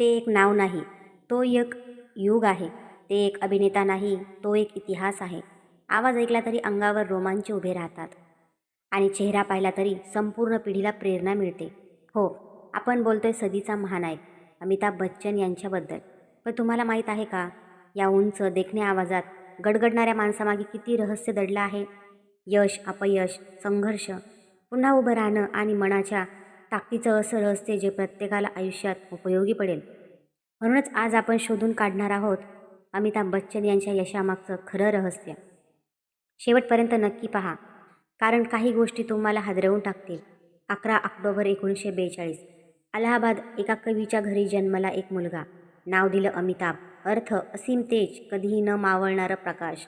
ते एक नाव नाही तो एक युग आहे. ते एक अभिनेता नाही तो एक इतिहास आहे. आवाज ऐकला तरी अंगावर रोमांच उभे राहतात. आणि चेहरा पाहिला तरी संपूर्ण पिढीला प्रेरणा मिळते. हो आपण बोलतोय सदीचा महानायक अमिताभ बच्चन यांच्याबद्दल. पण तुम्हाला माहीत आहे का या उंच देखण्या आवाजात गडगडणाऱ्या माणसामागे किती रहस्य दडलं आहे? यश अपयश संघर्ष पुन्हा उभं राहणं आणि मनाच्या ताकदीचं असं रहस्य जे प्रत्येकाला आयुष्यात उपयोगी पडेल. म्हणूनच आज आपण शोधून काढणार आहोत अमिताभ बच्चन यांच्या यशामागचं खरं रहस्य. शेवटपर्यंत नक्की पहा. कारण काही गोष्टी तुम्हाला हादरवून टाकतील. अकरा ऑक्टोबर एकोणीसशे बेचाळीस. अलाहाबाद एका कवीच्या घरी जन्मला एक मुलगा. नाव दिलं अमिताभ. अर्थ असीम तेज कधीही न मावळणारं प्रकाश.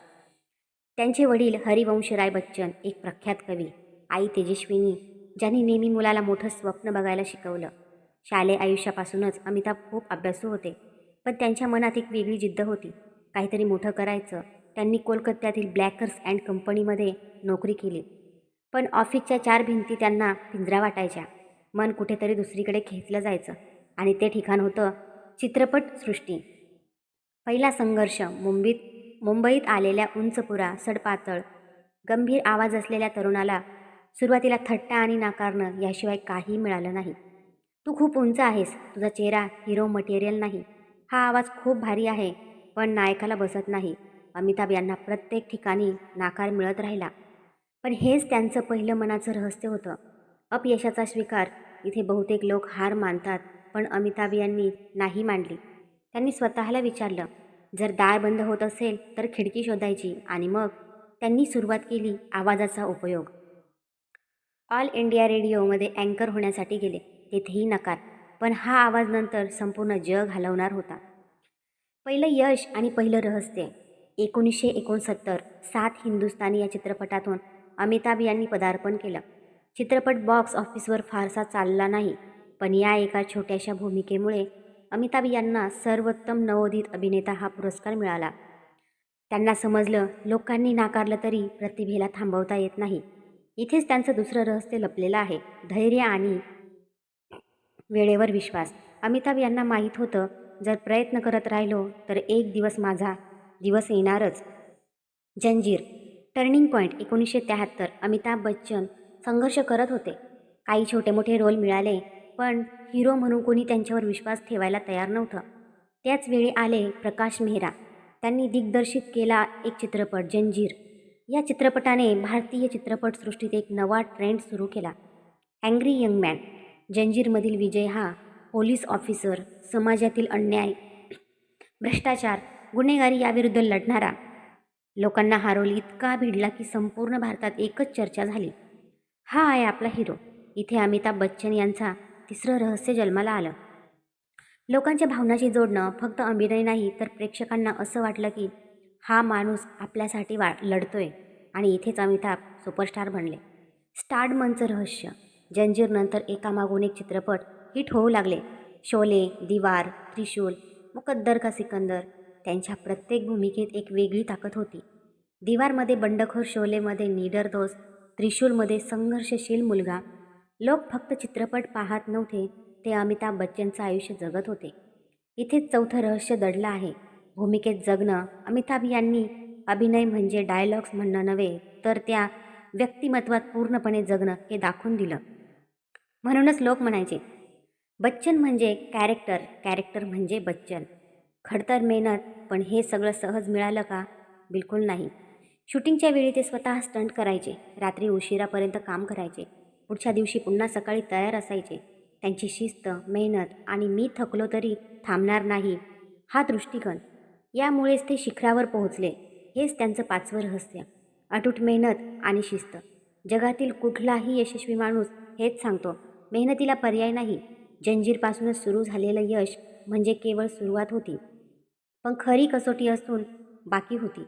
त्यांचे वडील हरिवंशराय बच्चन एक प्रख्यात कवी. आई तेजस्विनी ज्यांनी नेहमी मुलाला मोठं स्वप्न बघायला शिकवलं. शालेय आयुष्यापासूनच अमिताभ खूप अभ्यासू होते पण त्यांच्या मनात एक वेगळी जिद्द होती. काहीतरी मोठं करायचं त्यांनी कोलकात्यातील ब्लॅकर्स अँड कंपनीमध्ये नोकरी केली. पण ऑफिसच्या चार भिंती त्यांना पिंजरा वाटायच्या. मन कुठेतरी दुसरीकडे खेचलं जायचं आणि ते ठिकाण होतं चित्रपटसृष्टी पहिला संघर्ष मुंबईत मुंबईत आलेल्या उंचपुरा सडपातळ गंभीर आवाज असलेल्या तरुणाला सुरुवातीला थट्टा आणि नाकारणं याशिवाय काही मिळालं नाही. तू खूप उंच आहेस. तुझा चेहरा हिरो मटेरियल नाही. हा आवाज खूप भारी आहे पण नायकाला बसत नाही. अमिताभ यांना प्रत्येक ठिकाणी नाकार मिळत राहिला. पण हेच त्यांचं पहिलं मनाचं रहस्य होतं. अपयशाचा स्वीकार. इथे बहुतेक लोक हार मानतात पण अमिताभ यांनी नाही मांडली त्यांनी स्वतःला विचारलं जर दार बंद होत असेल तर खिडकी शोधायची आणि मग? त्यांनी सुरुवात केली आवाजाचा उपयोग. ऑल इंडिया रेडिओमध्ये अँकर होण्यासाठी गेले. तेथेही नकार. पण हा आवाज नंतर संपूर्ण जग हलवणार होता. पहिलं यश आणि पहिलं रहस्य. एकोणीसशे एकोणसत्तर सात हिंदुस्तानी या चित्रपटातून अमिताभ यांनी पदार्पण केलं. चित्रपट बॉक्स ऑफिसवर फारसा चालला नाही. पण या एका छोट्याशा भूमिकेमुळे अमिताभ यांना सर्वोत्तम नवोदित अभिनेता हा पुरस्कार मिळाला. त्यांना समजलं लोकांनी नाकारलं तरी प्रतिभेला थांबवता येत नाही. इथेच त्यांचं दुसरं रहस्य लपलेलं आहे. धैर्य आणि वेळेवर विश्वास. अमिताभ यांना माहीत होतं जर प्रयत्न करत राहिलो तर एक दिवस माझा दिवस येणारच. जंजीर. टर्निंग पॉईंट एकोणीसशे त्याहत्तर अमिताभ बच्चन संघर्ष करत होते. काही छोटे मोठे रोल मिळाले पण हिरो म्हणून कोणी त्यांच्यावर विश्वास ठेवायला तयार नव्हतं. त्याच वेळी आले प्रकाश मेहरा. त्यांनी दिग्दर्शित केला एक चित्रपट जंजीर. या चित्रपटाने भारतीय चित्रपटसृष्टीत एक नवा ट्रेंड सुरू केला. अँग्री यंग मॅन जंजीरमधील विजय हा पोलीस ऑफिसर समाजातील अन्याय भ्रष्टाचार गुन्हेगारी याविरुद्ध लढणारा. लोकांना हारोली इतका भिडला की संपूर्ण भारतात एकच चर्चा झाली. हा आहे आपला हिरो इथे अमिताभ बच्चन यांचा तिसरं रहस्य जन्माला आलं. लोकांच्या भावनाशी जोडणं फक्त अभिनय नाही तर प्रेक्षकांना असं वाटलं की हा माणूस आपल्यासाठी वा लढतोय. आणि इथेच अमिताभ सुपरस्टार बनले. स्टार्डमनचं रहस्य. जंजीरनंतर एकामागून एक चित्रपट हिट होऊ लागले. शोले दिवार त्रिशूल मुकद्दर का सिकंदर त्यांच्या प्रत्येक भूमिकेत एक वेगळी ताकद होती. दिवारमध्ये बंडखोर शोलेमध्ये निडर दोस्त त्रिशूलमध्ये संघर्षशील मुलगा. लोक फक्त चित्रपट पाहत नव्हते ते अमिताभ बच्चनचं आयुष्य जगत होते. इथेच चौथं रहस्य दडलं आहे. भूमिकेत जगणं अमिताभ यांनी अभिनय म्हणजे डायलॉग्स म्हणणं नव्हे तर त्या व्यक्तिमत्वात पूर्णपणे जगणं हे दाखवून दिलं. म्हणूनच लोक म्हणायचे बच्चन म्हणजे कॅरेक्टर कॅरेक्टर म्हणजे बच्चन. खडतर मेहनत पण हे सगळं सहज मिळालं का? बिलकुल नाही. शूटिंगच्या वेळी ते स्वतः स्टंट करायचे रात्री उशिरापर्यंत काम करायचे पुढच्या दिवशी पुन्हा सकाळी तयार असायचे. त्यांची शिस्त मेहनत आणि मी थकलो तरी थांबणार नाही हा दृष्टिकोन. यामुळेच ते शिखरावर पोहोचले. हेच त्यांचं पाचवं रहस्य. अटूट मेहनत आणि शिस्त. जगातील कुठलाही यशस्वी माणूस हेच सांगतो मेहनतीला पर्याय नाही. जंजीरपासूनच सुरू झालेलं यश म्हणजे केवळ सुरुवात होती. पण खरी कसोटी असून बाकी होती.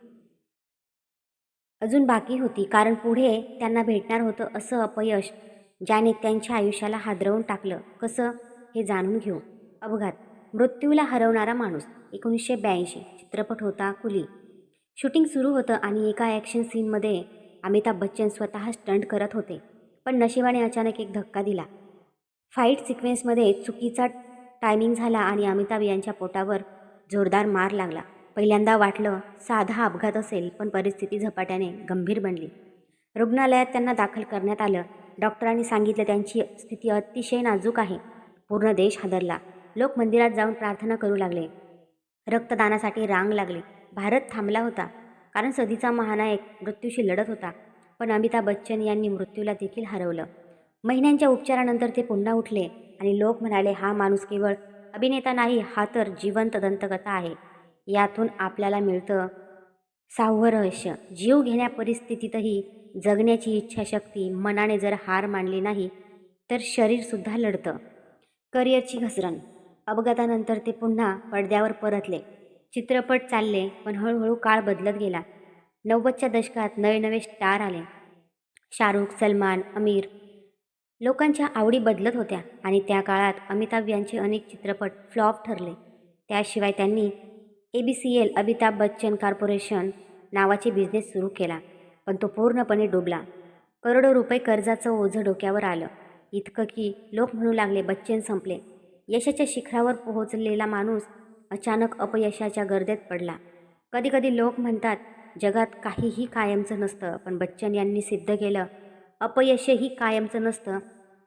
अजून बाकी होती कारण पुढे त्यांना भेटणार होतं असं अपयश ज्याने त्यांच्या आयुष्याला हादरवून टाकलं. कसं? हे जाणून घेऊ. अपघात. मृत्यूला हरवणारा माणूस. एकोणीसशे ब्याऐंशी. चित्रपट होता कुली. शूटिंग सुरू होतं आणि एका ॲक्शन सीनमध्ये अमिताभ बच्चन स्वतः स्टंट करत होते पण नशिबाने अचानक एक धक्का दिला. फाईट सिक्वेन्समध्ये चुकीचा टायमिंग झाला आणि अमिताभ यांच्या पोटावर जोरदार मार लागला. पहिल्यांदा वाटलं साधा अपघात असेल पण परिस्थिती झपाट्याने गंभीर बनली. रुग्णालयात त्यांना दाखल करण्यात आलं. डॉक्टरांनी सांगितलं त्यांची स्थिती अतिशय नाजूक आहे. पूर्ण देश हादरला. लोक मंदिरात जाऊन प्रार्थना करू लागले. रक्तदानासाठी रांग लागली. भारत थांबला होता. कारण सदीचा महानायक मृत्यूशी लढत होता. पण अमिताभ बच्चन यांनी मृत्यूला देखील हरवलं. महिन्यांच्या उपचारानंतर ते पुन्हा उठले आणि लोक म्हणाले हा माणूस केवळ अभिनेता नाही हा तर जिवंत दंतकथा आहे. यातून आपल्याला मिळतं सहावं रहस्य. जीव घेण्या परिस्थितीतही जगण्याची इच्छाशक्ती मनाने जर हार मानली नाही तर शरीरसुद्धा लढतं. करिअरची घसरण. अपघातानंतर ते पुन्हा पडद्यावर परतले. चित्रपट चालले पण हळूहळू काळ बदलत गेला. नव्वदच्या दशकात नवे नवे स्टार आले. शाहरुख सलमान अमीर लोकांच्या आवडी बदलत होत्या आणि त्या काळात अमिताभ यांचे अनेक चित्रपट फ्लॉप ठरले. त्याशिवाय त्यांनी A B C L Amitabh Bachchan corporation नावाचे बिझनेस सुरू केला पण तो पूर्णपणे डुबला. करोडो रुपये कर्जाचं ओझं डोक्यावर आलं. इतकं की लोक म्हणू लागले बच्चन संपले. यशाच्या शिखरावर पोहोचलेला माणूस अचानक अपयशाच्या गर्देत पडला. कधीकधी लोक म्हणतात जगात काहीही कायमचं नसतं पण बच्चन यांनी सिद्ध केलं अपयशही कायमचं नसतं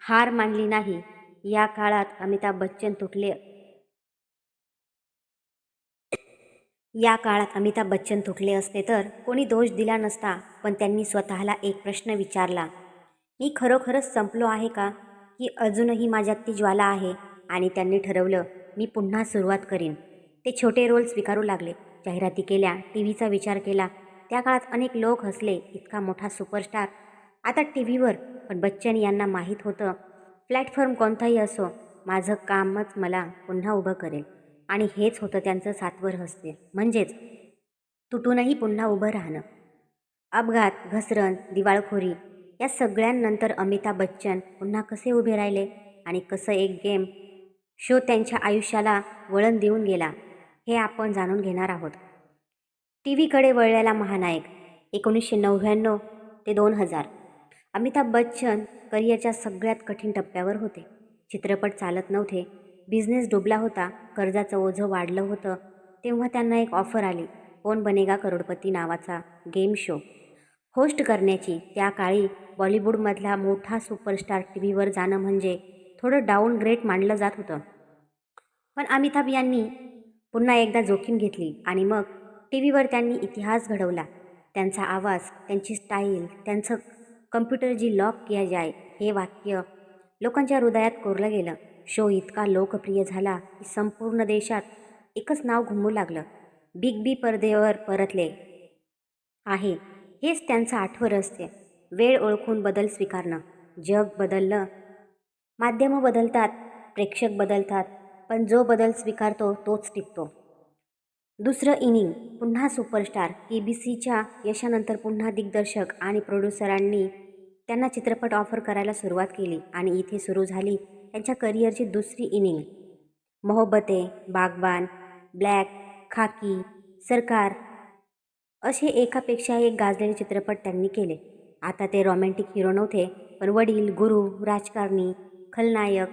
हार मानली नाही. या काळात अमिताभ बच्चन तुटले या काळात अमिताभ बच्चन तुटले असते तर कोणी दोष दिला नसता पण त्यांनी स्वतःला एक प्रश्न विचारला. मी खरोखरच संपलो आहे का? की अजूनही माझ्यात ती ज्वाला आहे आणि त्यांनी ठरवलं. मी पुन्हा सुरुवात करीन. ते छोटे रोल स्वीकारू लागले. जाहिराती केल्या टी व्हीचा विचार केला. त्या काळात अनेक लोक हसले इतका मोठा सुपरस्टार. आता टी व्हीवर पण बच्चन यांना माहीत होतं प्लॅटफॉर्म कोणताही असो माझं कामच मला पुन्हा उभं करेल. आणि हेच होतं त्यांचं सातवर हसते. म्हणजेच तुटूनही पुन्हा उभं राहणं. अपघात घसरण दिवाळखोरी या सगळ्यांनंतर अमिताभ बच्चन पुन्हा कसे उभे राहिले? आणि कसं एक गेम शो त्यांच्या आयुष्याला वळण देऊन गेला. हे आपण जाणून घेणार आहोत. टी व्हीकडे वळलेला महानायक एकोणीसशे नव्याण्णव ते दोन हजार. अमिताभ बच्चन करिअरच्या सगळ्यात कठीण टप्प्यावर होते. चित्रपट चालत नव्हते. बिझनेस डुबला होता. कर्जाचं ओझं वाढलं होतं. तेव्हा त्यांना एक ऑफर आली. कोण बनेगा करोडपती नावाचा गेम शो. होस्ट करण्याची त्या काळी बॉलिवूडमधला मोठा सुपरस्टार टी व्हीवर जाणं म्हणजे थोडं डाऊन ग्रेड मानलं जात होतं. पण अमिताभ यांनी पुन्हा एकदा जोखीम घेतली आणि मग टी व्हीवर त्यांनी इतिहास घडवला. त्यांचा आवाज त्यांची स्टाईल त्यांचं कम्प्युटर जी लॉक किया जाय हे वाक्य लोकांच्या हृदयात कोरलं गेलं. शो इतका लोकप्रिय झाला की संपूर्ण देशात एकच नाव घुमू लागलं. बिग बी पडदेवर परतले आहे. हेच त्यांचं आठवण असते. वेळ ओळखून बदल स्वीकारणं. जग बदललं माध्यमं बदलतात प्रेक्षक बदलतात पण जो बदल स्वीकारतो तोच टिकतो. दुसरं इनिंग पुन्हा सुपरस्टार के बी सीच्या यशानंतर पुन्हा दिग्दर्शक आणि प्रोड्युसरांनी त्यांना चित्रपट ऑफर करायला सुरुवात केली आणि इथे सुरू झाली त्यांच्या करिअरची दुसरी इनिंग. मोहब्बते बागबान ब्लॅक खाकी सरकार असे एकापेक्षा एक गाजलेले चित्रपट त्यांनी केले. आता ते रॉमॅन्टिक हिरो नव्हते पण वडील गुरु राजकारणी खलनायक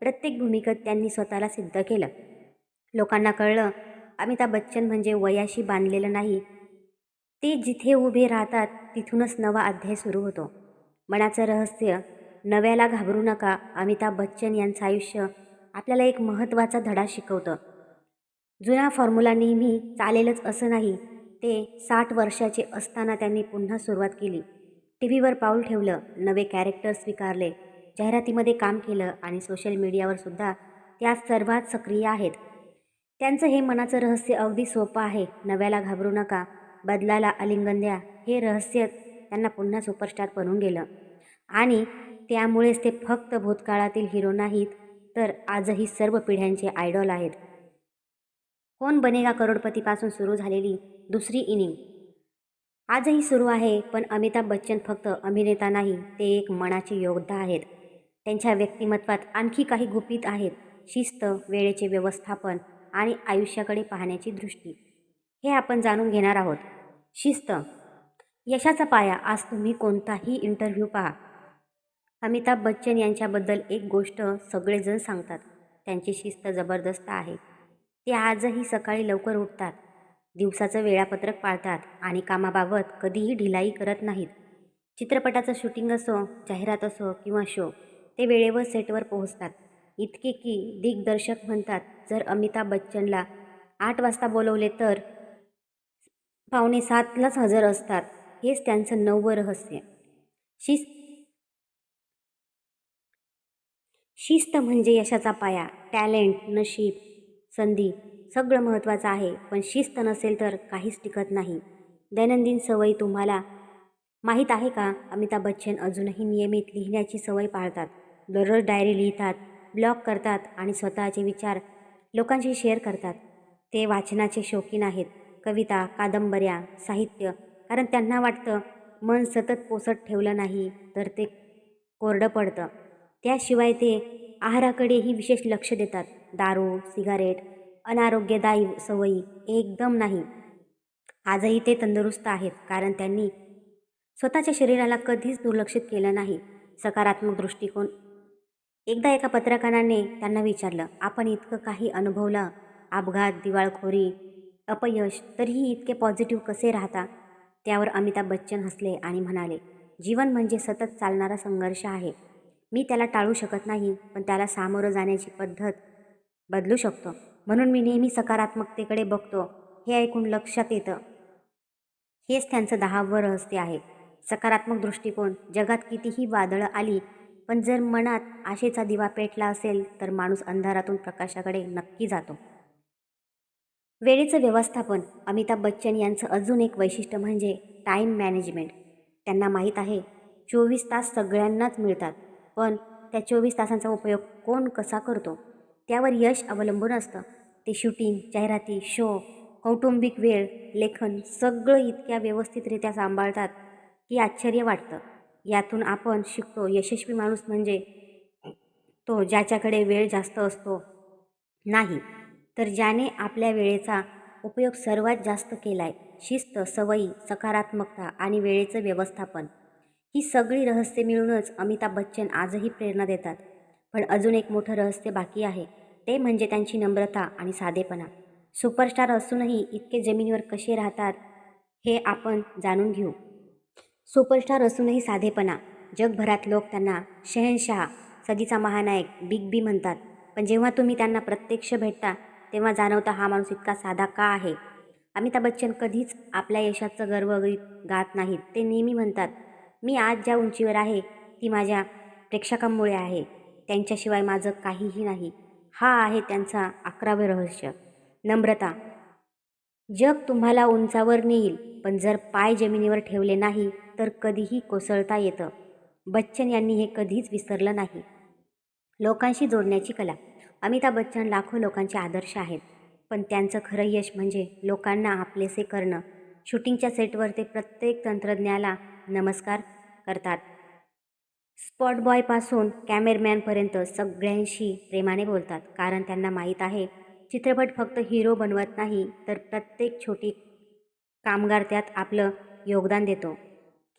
प्रत्येक भूमिकेत त्यांनी स्वतःला सिद्ध केलं. लोकांना कळलं अमिताभ बच्चन म्हणजे वयाशी बांधलेलं नाही. ते जिथे उभे राहतात तिथूनच नवा अध्याय सुरू होतो. मनाचं रहस्य नव्याला घाबरू नका अमिताभ बच्चन यांचं आयुष्य आपल्याला एक महत्त्वाचा धडा शिकवतं. जुना फॉर्म्युला नेहमी चालेलच असं नाही ते साठ वर्षाचे असताना त्यांनी पुन्हा सुरुवात केली. टी व्हीवर पाऊल ठेवलं नवे कॅरेक्टर स्वीकारले जाहिरातीमध्ये काम केलं आणि सोशल मीडियावर सुद्धा त्या सर्वात सक्रिय आहेत. त्यांचं हे मनाचं रहस्य अगदी सोपं आहे. नव्याला घाबरू नका. बदलाला आलिंगन द्या. हे रहस्य त्यांना पुन्हा सुपरस्टार बनून गेलं. आणि त्यामुळेच ते फक्त भूतकाळातील हिरो नाहीत तर आजही सर्व पिढ्यांचे आयडॉल आहेत. कोण बनेगा करोडपतीपासून सुरू झालेली दुसरी इनिंग? आजही सुरू आहे पण अमिताभ बच्चन फक्त अभिनेता नाही ते एक मनाचे योद्धा आहेत. त्यांच्या व्यक्तिमत्वात आणखी काही गुपित आहेत शिस्त वेळेचे व्यवस्थापन आणि आयुष्याकडे पाहण्याची दृष्टी. हे आपण जाणून घेणार आहोत. शिस्त. यशाचा पाया आज तुम्ही कोणताही इंटरव्ह्यू पहा. अमिताभ बच्चन यांच्याबद्दल एक गोष्ट सगळेजण सांगतात. त्यांची शिस्त जबरदस्त आहे. ते आजही सकाळी लवकर उठतात. दिवसाचं वेळापत्रक पाळतात आणि कामाबाबत कधीही ढिलाई करत नाहीत. चित्रपटाचं शूटिंग असो जाहिरात असो किंवा शो ते वेळेवर सेटवर पोहोचतात. इतके की दिग्दर्शक म्हणतात जर अमिताभ बच्चनला आठ वाजता बोलवले तर पावणे सातलाच हजर असतात. हेच त्यांचं नववं रहस्य. शिस्त शिस्त म्हणजे यशाचा पाया टॅलेंट नशीब संधी सगळं महत्त्वाचं आहे पण शिस्त नसेल तर काहीच टिकत नाही. दैनंदिन सवयी तुम्हाला माहीत आहे का? अमिताभ बच्चन अजूनही नियमित लिहिण्याची सवय पाळतात. दररोज डायरी लिहितात ब्लॉग करतात आणि स्वतःचे विचार लोकांशी शेअर करतात. ते वाचनाचे शौकीन आहेत. कविता कादंबऱ्या साहित्य कारण त्यांना वाटतं मन सतत पोसत ठेवलं नाही तर ते कोरडं पडतं. त्याशिवाय ते आहाराकडेही विशेष लक्ष देतात. दारू सिगारेट अनारोग्यदायी सवयी एकदम नाही. आजही ते तंदुरुस्त आहेत कारण त्यांनी स्वतःच्या शरीराला कधीच दुर्लक्षित केलं नाही. सकारात्मक दृष्टिकोन एकदा एका पत्रकाराने त्यांना विचारलं आपण इतकं काही अनुभवलं अपघात दिवाळखोरी अपयश तरीही इतके पॉझिटिव्ह कसे राहता? त्यावर अमिताभ बच्चन हसले आणि म्हणाले जीवन म्हणजे सतत चालणारा संघर्ष आहे. मी त्याला टाळू शकत नाही पण त्याला सामोरं जाण्याची पद्धत बदलू शकतो. म्हणून मी नेहमी सकारात्मकतेकडे बघतो. हे ऐकून लक्षात येतं. हेच त्यांचं दहावं रहस्य आहे. सकारात्मक दृष्टिकोन. जगात कितीही वादळं आली पण जर मनात आशेचा दिवा पेटला असेल तर माणूस अंधारातून प्रकाशाकडे नक्की जातो. वेळेचं व्यवस्थापन अमिताभ बच्चन यांचं अजून एक वैशिष्ट्य म्हणजे टाईम मॅनेजमेंट त्यांना माहीत आहे चोवीस तास सगळ्यांनाच मिळतात पण त्या चोवीस तासांचा उपयोग कोण कसा करतो? त्यावर यश अवलंबून असतं. ते शूटिंग जाहिराती शो कौटुंबिक वेळ लेखन सगळं इतक्या व्यवस्थितरित्या सांभाळतात की आश्चर्य वाटतं. यातून आपण शिकतो. यशस्वी माणूस म्हणजे तो ज्याच्याकडे वेळ जास्त असतो नाही तर ज्याने आपल्या वेळेचा उपयोग सर्वात जास्त केला आहे शिस्त सवयी सकारात्मकता आणि वेळेचं व्यवस्थापन ही सगळी रहस्य मिळूनच अमिताभ बच्चन आजही प्रेरणा देतात. पण अजून एक मोठं रहस्य बाकी आहे. ते म्हणजे त्यांची नम्रता आणि साधेपणा. सुपरस्टार असूनही इतके जमिनीवर कसे राहतात हे आपण जाणून घेऊ. सुपरस्टार असूनही साधेपणा. जगभरात लोक त्यांना शहनशहा सदीचा महानायक बिग बी म्हणतात. पण जेव्हा तुम्ही त्यांना प्रत्यक्ष भेटता तेव्हा जाणवता हा माणूस इतका साधा का आहे? अमिताभ बच्चन कधीच आपल्या यशाचं गर्व गात नाहीत. ते नेहमी म्हणतात मी आज ज्या उंचीवर आहे ती माझ्या प्रेक्षकांमुळे आहे. त्यांच्याशिवाय माझं काहीही नाही. हा आहे त्यांचा अकरावे रहस्य. नम्रता. जग तुम्हाला उंचावर नेईल पण जर पाय जमिनीवर ठेवले नाही तर कधीही कोसळता येतं. बच्चन यांनी हे कधीच विसरलं नाही. लोकांशी जोडण्याची कला. अमिताभ बच्चन लाखो लोकांचे आदर्श आहेत. पण त्यांचं खरं यश म्हणजे लोकांना आपलेसे करणं. शूटिंगच्या सेटवर ते प्रत्येक तंत्रज्ञाला नमस्कार करतात. स्पॉट बॉयपासून कॅमेरमॅनपर्यंत सगळ्यांशी प्रेमाने बोलतात. कारण त्यांना माहीत आहे चित्रपट फक्त हिरो बनवत नाही तर प्रत्येक छोटी कामगार त्यात आपलं योगदान देतो.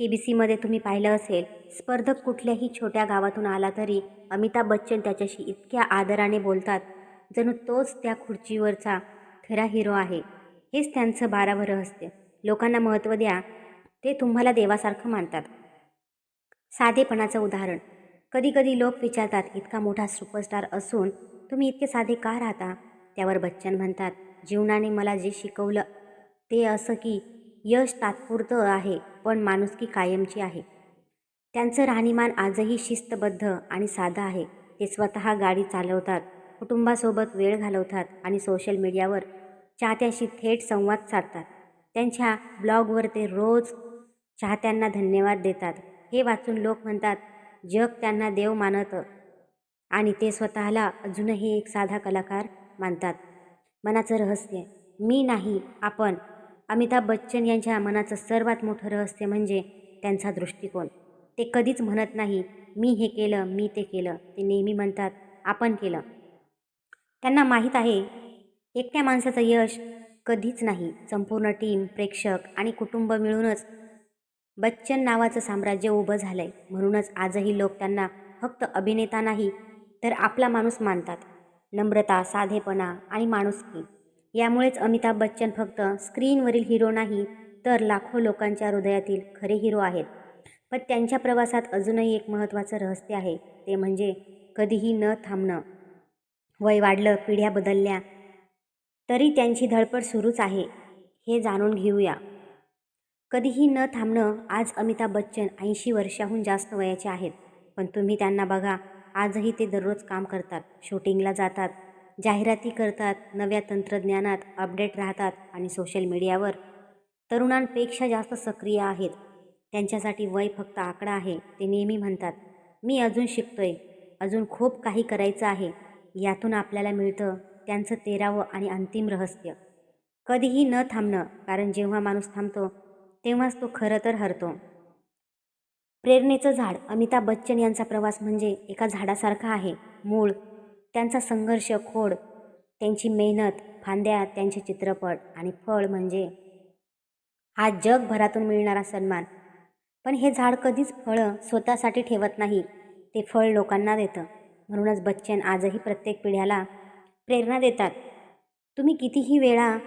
के बी सीमध्ये तुम्ही पाहिलं असेल स्पर्धक कुठल्याही छोट्या गावातून आला तरी अमिताभ बच्चन त्याच्याशी इतक्या आदराने बोलतात जणू तोच त्या खुर्चीवरचा खरा हिरो आहे. हेच त्यांचं बारावं रहस्य. लोकांना महत्त्व द्या ते तुम्हाला देवासारखं मानतात. साधेपणाचं उदाहरण. कधीकधी लोक विचारतात इतका मोठा सुपरस्टार असून तुम्ही इतके साधे का राहता? त्यावर बच्चन म्हणतात जीवनाने मला जे शिकवलं ते असं की यश तात्पुरतं आहे पण माणुसकी कायमची आहे. त्यांचं राहणीमान आजही शिस्तबद्ध आणि साधं आहे. ते स्वतः गाडी चालवतात कुटुंबासोबत वेळ घालवतात आणि सोशल मीडियावर चाहत्याशी थेट संवाद साधतात. त्यांच्या ब्लॉगवर ते रोज चाहत्यांना धन्यवाद देतात. हे वाचून लोक म्हणतात जग त्यांना देव मानतं आणि ते स्वतःला अजूनही एक साधा कलाकार मानतात. मनाचं रहस्य मी नाही आपण अमिताभ बच्चन यांच्या मनाचं सर्वात मोठं रहस्य म्हणजे त्यांचा दृष्टिकोन. ते कधीच म्हणत नाही मी हे केलं मी ते केलं. ते नेहमी म्हणतात आपण केलं. त्यांना माहीत आहे एकट्या माणसाचं यश कधीच नाही. संपूर्ण टीम प्रेक्षक आणि कुटुंब मिळूनच बच्चन नावाचं साम्राज्य उभं झालं आहे म्हणूनच आजही लोक त्यांना फक्त अभिनेता नाही तर आपला माणूस मानतात. नम्रता साधेपणा आणि माणुसकी. यामुळेच अमिताभ बच्चन फक्त स्क्रीनवरील हिरो नाही तर लाखो लोकांच्या हृदयातील खरे हिरो आहेत. पण त्यांच्या प्रवासात अजूनही एक महत्त्वाचं रहस्य आहे ते म्हणजे कधीही न थांबणं. वय वाढलं पिढ्या बदलल्या तरी त्यांची धडपड सुरूच आहे हे जाणून घेऊया. कधीही न थांबणं आज अमिताभ बच्चन ऐंशी वर्षाहून जास्त वयाचे आहेत. पण तुम्ही त्यांना बघा आजही ते दररोज काम करतात शूटिंगला जातात जाहिराती करतात नव्या तंत्रज्ञानात अपडेट राहतात आणि सोशल मीडियावर तरुणांपेक्षा जास्त सक्रिय आहेत. त्यांच्यासाठी वय फक्त आकडा आहे ते नेहमी म्हणतात मी अजून शिकतोय अजून खूप काही करायचं आहे यातून आपल्याला मिळतं त्यांचं तेरावं आणि अंतिम रहस्य. कधीही न थांबणं कारण जेव्हा माणूस थांबतो तेव्हाच तो खरं तर हरतो. प्रेरणेचं झाड अमिताभ बच्चन यांचा प्रवास म्हणजे एका झाडासारखा आहे. मूळ त्यांचा संघर्ष खोड त्यांची मेहनत फांद्या त्यांचे चित्रपट आणि फळ म्हणजे हा जगभरातून मिळणारा सन्मान. पण हे झाड कधीच फळं स्वतःसाठी ठेवत नाही ते फळ लोकांना देतं. म्हणूनच बच्चन आजही प्रत्येक पिढ्याला प्रेरणा देतात. तुम्ही कितीही वेळा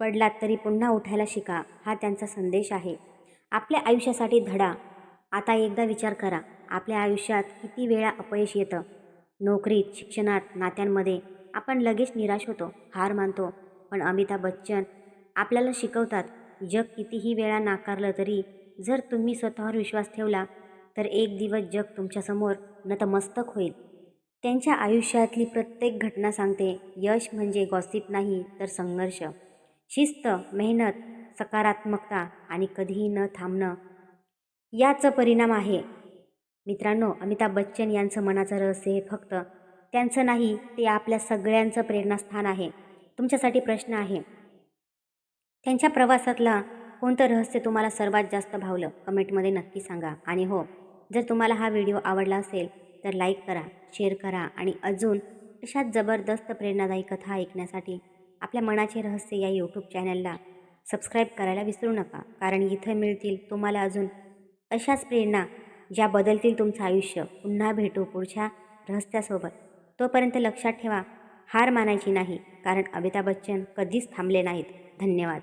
पडलात तरी पुन्हा उठायला शिका हा त्यांचा संदेश आहे. आपल्या आयुष्यासाठी धडा. आता एकदा विचार करा आपल्या आयुष्यात किती वेळा अपयश येतं? नोकरीत शिक्षणात नात्यांमध्ये आपण लगेच निराश होतो हार मानतो. पण अमिताभ बच्चन आपल्याला शिकवतात जग कितीही वेळा नाकारलं तरी जर तुम्ही स्वतःवर विश्वास ठेवला तर एक दिवस जग तुमच्यासमोर नतमस्तक होईल. त्यांच्या आयुष्यातली प्रत्येक घटना सांगते यश म्हणजे गॉसिप नाही तर संघर्ष. शिस्त मेहनत सकारात्मकता आणि कधीही न थांबणं याचं परिणाम आहे. मित्रांनो अमिताभ बच्चन यांचं मनाचं रहस्य हे फक्त त्यांचं नाही ते आपल्या सगळ्यांचं प्रेरणास्थान आहे. तुमच्यासाठी प्रश्न आहे. त्यांच्या प्रवासातला कोणतं रहस्य तुम्हाला सर्वात जास्त भावलं? कमेंटमध्ये नक्की सांगा. आणि हो जर तुम्हाला हा व्हिडिओ आवडला असेल तर लाईक करा शेअर करा आणि अजून अशाच जबरदस्त प्रेरणादायी कथा ऐकण्यासाठी आपल्या मनाचे रहस्य या यूट्यूब चॅनलला सबस्क्राईब करायला विसरू नका. कारण इथं मिळतील तुम्हाला अजून अशाच प्रेरणा ज्या बदलतील तुमचं आयुष्य पुन्हा भेटू पुढच्या रहस्यासोबत. तोपर्यंत लक्षात ठेवा हार मानायची नाही कारण अमिताभ बच्चन कधीच थांबले नाहीत. धन्यवाद.